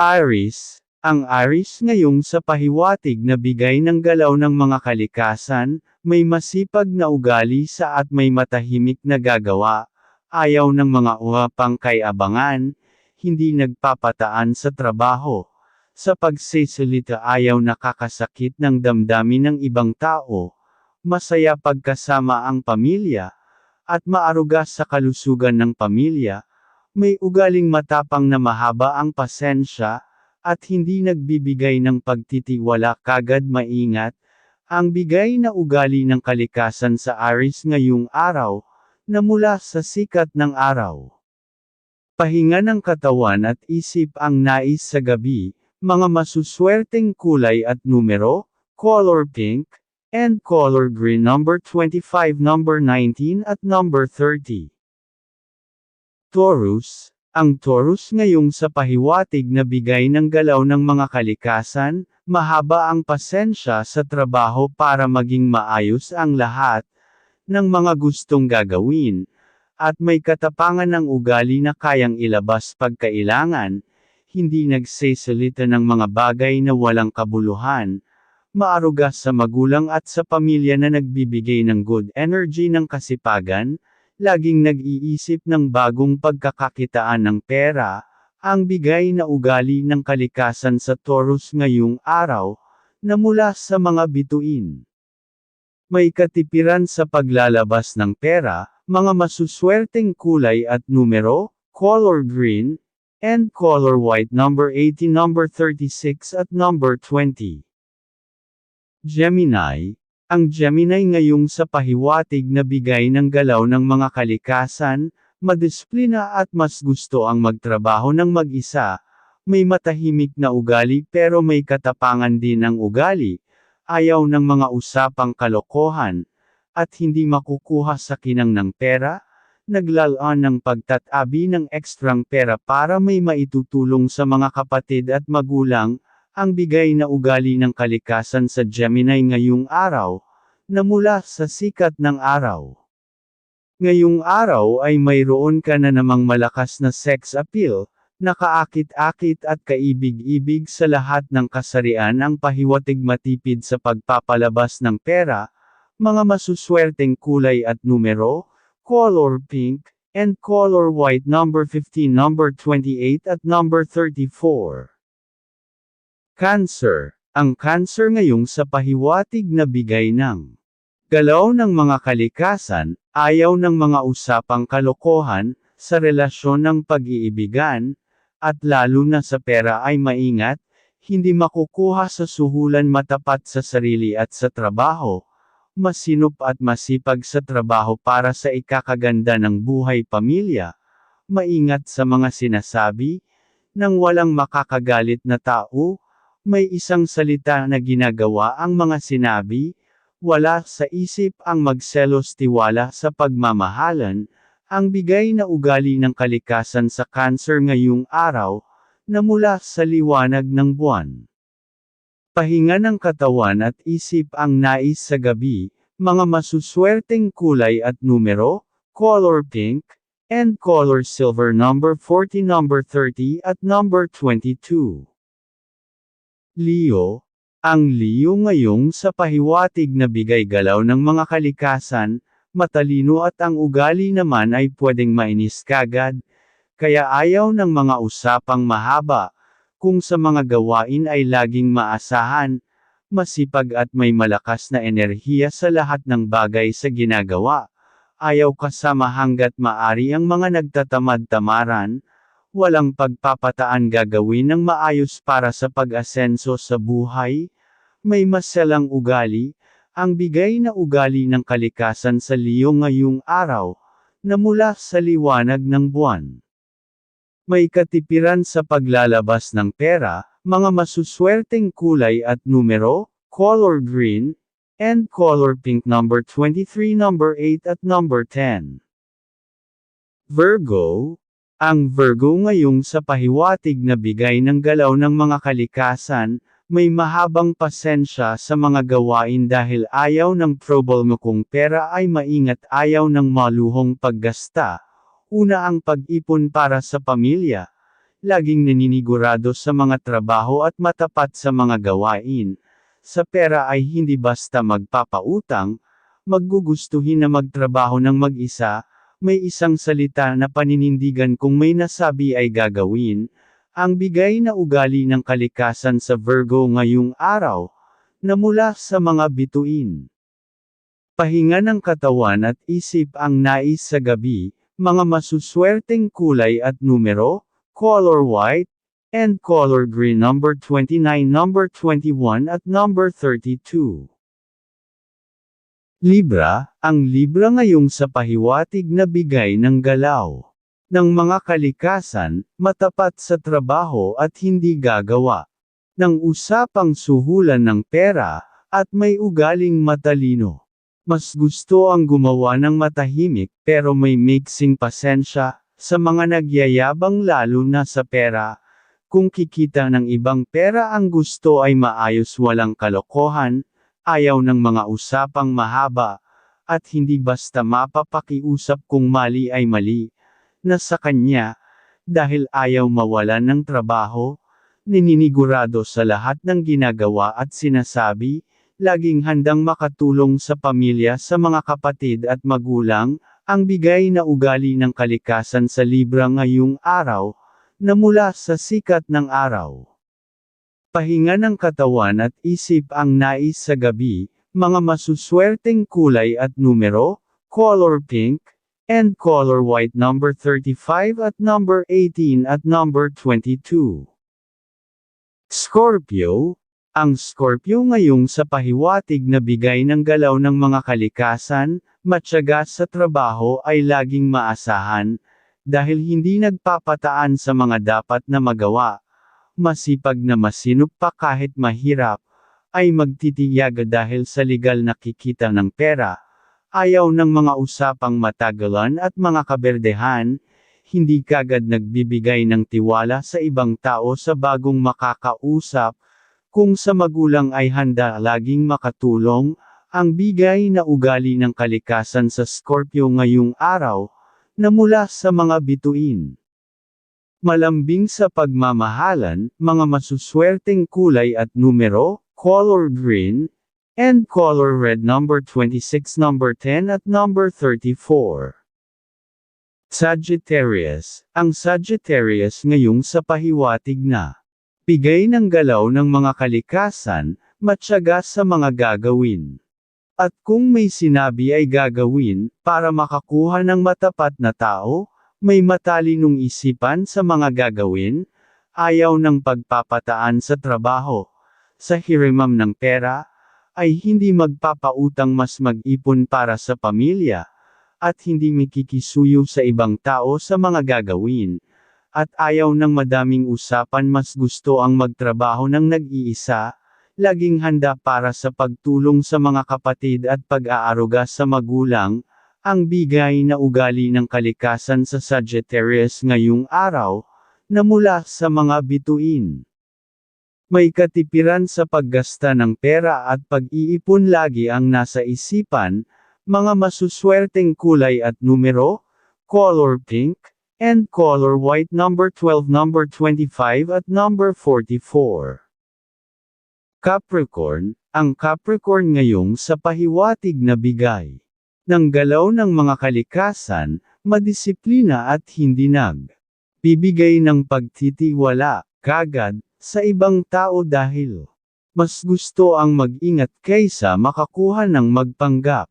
Aris, ang Aris ngayong sa pahiwatig na bigay ng galaw ng mga kalikasan, may masipag na ugali sa at may matahimik na gagawa, ayaw ng mga upang kay abangan, hindi nagpapataan sa trabaho. Sa pagsisilita ayaw nakakasakit ng damdamin ng ibang tao, masaya pagkasama ang pamilya, at maaruga sa kalusugan ng pamilya, may ugaling matapang na mahaba ang pasensya, at hindi nagbibigay ng pagtitiwala kagad maingat, ang bigay na ugali ng kalikasan sa Aris ngayong araw, na mula sa sikat ng araw. Pahinga ng katawan at isip ang nais sa gabi, mga masuswerteng kulay at numero, color pink, and color green number 25 number 19 at number 30. Taurus, ang Taurus ngayong sa pahiwatig na bigay ng galaw ng mga kalikasan, mahaba ang pasensya sa trabaho para maging maayos ang lahat ng mga gustong gagawin, at may katapangan ng ugali na kayang ilabas pagkailangan, hindi nagsesalita ng mga bagay na walang kabuluhan, maaruga sa magulang at sa pamilya na nagbibigay ng good energy ng kasipagan, laging nag-iisip ng bagong pagkakakitaan ng pera, ang bigay na ugali ng kalikasan sa Taurus ngayong araw, na mula sa mga bituin. May katipiran sa paglalabas ng pera, mga masuswerteng kulay at numero, color green, and color white number 80 number 36 at number 20. Gemini, ang Gemini ngayong sa pahiwatig na bigay ng galaw ng mga kalikasan, madisiplina at mas gusto ang magtrabaho ng mag-isa, may matahimik na ugali pero may katapangan din ang ugali, ayaw ng mga usapang kalokohan, at hindi makukuha sa kinang ng pera, naglalaan ng pagtatabi ng ekstrang pera para may maitutulong sa mga kapatid at magulang, ang bigay na ugali ng kalikasan sa Gemini ngayong araw, na mula sa sikat ng araw. Ngayong araw ay mayroon ka na namang malakas na sex appeal, nakaakit-akit at kaibig-ibig sa lahat ng kasarian ang pahiwatig matipid sa pagpapalabas ng pera, mga masuswerteng kulay at numero, color pink, and color white number 15 number 28 at number 34. Cancer. Ang cancer ngayong sa pahiwatig na bigay ng galaw ng mga kalikasan, ayaw ng mga usapang kalokohan, sa relasyon ng pag-iibigan, at lalo na sa pera ay maingat, hindi makukuha sa suhulan matapat sa sarili at sa trabaho, masinop at masipag sa trabaho para sa ikakaganda ng buhay pamilya, maingat sa mga sinasabi, nang walang makakagalit na tao, may isang salita na ginagawa ang mga sinabi, wala sa isip ang magselos tiwala sa pagmamahalan, ang bigay na ugali ng kalikasan sa cancer ngayong araw, na mula sa liwanag ng buwan. Pahinga ng katawan at isip ang nais sa gabi, mga masuswerteng kulay at numero, color pink, and color silver number 40 number 30 at number 22. Leo, ang Leo ngayong sa pahiwatig na bigay galaw ng mga kalikasan, matalino at ang ugali naman ay pwedeng mainis kagad, kaya ayaw ng mga usapang mahaba, kung sa mga gawain ay laging maasahan, masipag at may malakas na enerhiya sa lahat ng bagay sa ginagawa, ayaw kasama hanggat maari ang mga nagtatamad-tamaran, walang pagpapataan gagawin ng maayos para sa pag-asenso sa buhay, may maselang ugali, ang bigay na ugali ng kalikasan sa Leo ngayong araw, na mula sa liwanag ng buwan. May katipiran sa paglalabas ng pera, mga masuswerteng kulay at numero, color green, and color pink number 23 number 8 at number 10. Virgo, ang Virgo ngayong sa pahiwatig na bigay ng galaw ng mga kalikasan, may mahabang pasensya sa mga gawain dahil ayaw ng problema kung pera ay maingat ayaw ng maluhong paggasta. Una ang pag-ipon para sa pamilya. laging naninigurado sa mga trabaho at matapat sa mga gawain. Sa pera ay hindi basta magpapautang, maggugustuhin na magtrabaho ng mag-isa, may isang salita na paninindigan kung may nasabi ay gagawin, ang bigay na ugali ng kalikasan sa Virgo ngayong araw, na mula sa mga bituin. Pahinga ng katawan at isip ang nais sa gabi, mga masuswerteng kulay at numero, color white, and color green number 29 number 21 at number 32. Libra, ang Libra ngayong sa pahiwatig na bigay ng galaw ng mga kalikasan, matapat sa trabaho at hindi gagawa ng usapang suhulan ng pera, at may ugaling matalino. Mas gusto ang gumawa ng matahimik pero may mixing pasensya, sa mga nagyayabang lalo na sa pera. Kung kikita ng ibang pera ang gusto ay maayos walang kalokohan, ayaw ng mga usapang mahaba, at hindi basta mapapakiusap kung mali ay mali, na sa kanya, dahil ayaw mawalan ng trabaho, nininigurado sa lahat ng ginagawa at sinasabi, laging handang makatulong sa pamilya sa mga kapatid at magulang, ang bigay na ugali ng kalikasan sa Libra ngayong araw, na mula sa sikat ng araw. Pahinga ng katawan at isip ang nais sa gabi, mga masuswerteng kulay at numero, color pink, and color white number 35 at number 18 at number 22. Scorpio, ang Scorpio ngayong sa pahiwatig na bigay ng galaw ng mga kalikasan, matyaga sa trabaho ay laging maasahan, dahil hindi nagpapataan sa mga dapat na magawa. Masipag na masinop pa kahit mahirap, ay magtitiyag dahil sa legal na kikita ng pera. Ayaw ng mga usapang matagalan at mga kaberdehan, hindi kagad nagbibigay ng tiwala sa ibang tao sa bagong makakausap, kung sa magulang ay handa laging makatulong, ang bigay na ugali ng kalikasan sa Scorpio ngayong araw, na mula sa mga bituin. Malambing sa pagmamahalan, mga masuswerteng kulay at numero, color green, and color red number 26 number 10 at number 34. Sagittarius, ang Sagittarius ngayong sa pahiwatig na Bigay ng galaw ng mga kalikasan, matyaga sa mga gagawin. At kung may sinabi ay gagawin, para makakuha ng matapat na tao, may matalinong isipan sa mga gagawin, ayaw ng pagpapataan sa trabaho, sa hirimam ng pera, ay hindi magpapautang mas mag-ipon para sa pamilya, at hindi mikikisuyo sa ibang tao sa mga gagawin, at ayaw ng madaming usapan mas gusto ang magtrabaho ng nag-iisa, laging handa para sa pagtulong sa mga kapatid at pag-aaruga sa magulang, ang bigay na ugali ng kalikasan sa Sagittarius ngayong araw, na mula sa mga bituin. May katipiran sa paggasta ng pera at pag-iipon lagi ang nasa isipan, mga masuswerteng kulay at numero, color pink, and color white number 12 number 25 at number 44. Capricorn, ang Capricorn ngayong sa pahiwatig na bigay ng galaw ng mga kalikasan, madisiplina at hindi nag bibigay ng pagtitiwala, kagad, sa ibang tao dahil mas gusto ang mag-ingat kaysa makakuha ng magpanggap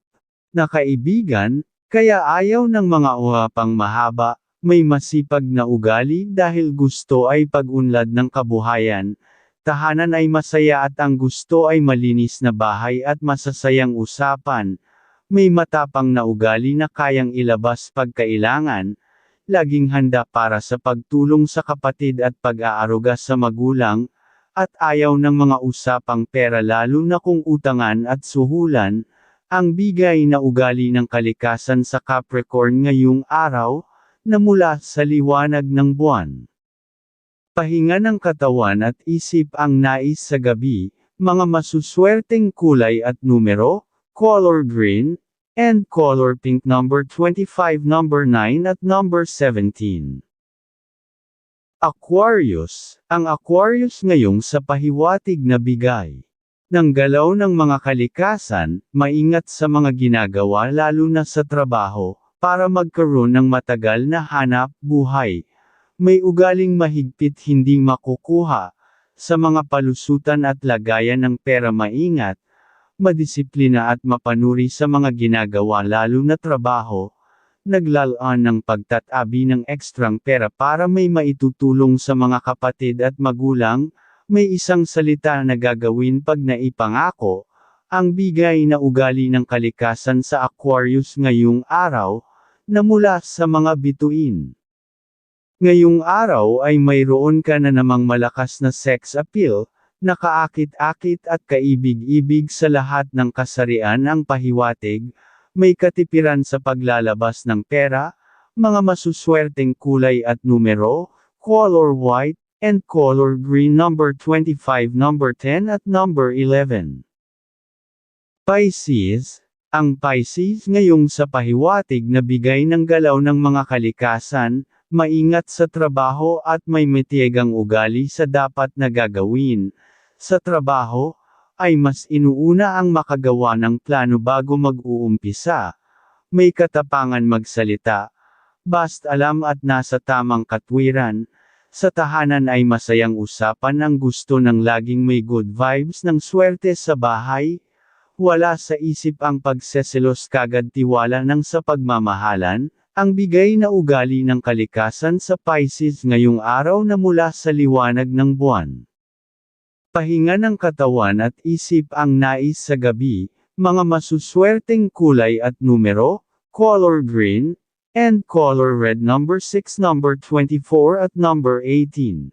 na kaibigan, kaya ayaw ng mga uwapang mahaba, may masipag na ugali dahil gusto ay pag-unlad ng kabuhayan, tahanan ay masaya at ang gusto ay malinis na bahay at masasayang usapan, may matapang na ugali na kayang ilabas pagkailangan, laging handa para sa pagtulong sa kapatid at pag-aaruga sa magulang, at ayaw ng mga usapang pera lalo na kung utangan at suhulan, ang bigay na ugali ng kalikasan sa Capricorn ngayong araw, na mula sa liwanag ng buwan. Pahinga ng katawan at isip ang nais sa gabi, mga masuswerteng kulay at numero, color green, and color pink number 25 number 9 at number 17. Aquarius, ang Aquarius ngayong sa pahiwatig na bigay ng galaw ng mga kalikasan, maingat sa mga ginagawa lalo na sa trabaho, para magkaroon ng matagal na hanap buhay. May ugaling mahigpit hindi makukuha, sa mga palusutan at lagayan ng pera maingat, madisiplina at mapanuri sa mga ginagawa lalo na trabaho, naglalaan ng pagtatabi ng ekstrang pera para may maitutulong sa mga kapatid at magulang, may isang salita na gagawin pag naipangako, ang bigay na ugali ng kalikasan sa Aquarius ngayong araw, na mula sa mga bituin. Ngayong araw ay mayroon ka na namang malakas na sex appeal, nakaakit-akit at kaibig-ibig sa lahat ng kasarian ang pahiwatig, may katipiran sa paglalabas ng pera, mga masuswerteng kulay at numero, color white, and color green number 25 number 10 at number 11. Pisces, ang Pisces ngayong sa pahiwatig na bigay ng galaw ng mga kalikasan, maingat sa trabaho at may metiegang ugali sa dapat na gagawin. Sa trabaho, ay mas inuuna ang makagawa ng plano bago mag-uumpisa. May katapangan magsalita, bast alam at nasa tamang katwiran, sa tahanan ay masayang usapan ang gusto ng laging may good vibes ng swerte sa bahay. Wala sa isip ang pagseselos kagad tiwala ng sa pagmamahalan, ang bigay na ugali ng kalikasan sa Pisces ngayong araw na mula sa liwanag ng buwan. Pahinga ng katawan at isip ang nais sa gabi, mga masuswerteng kulay at numero, color green, and color red number 6 number 24 at number 18.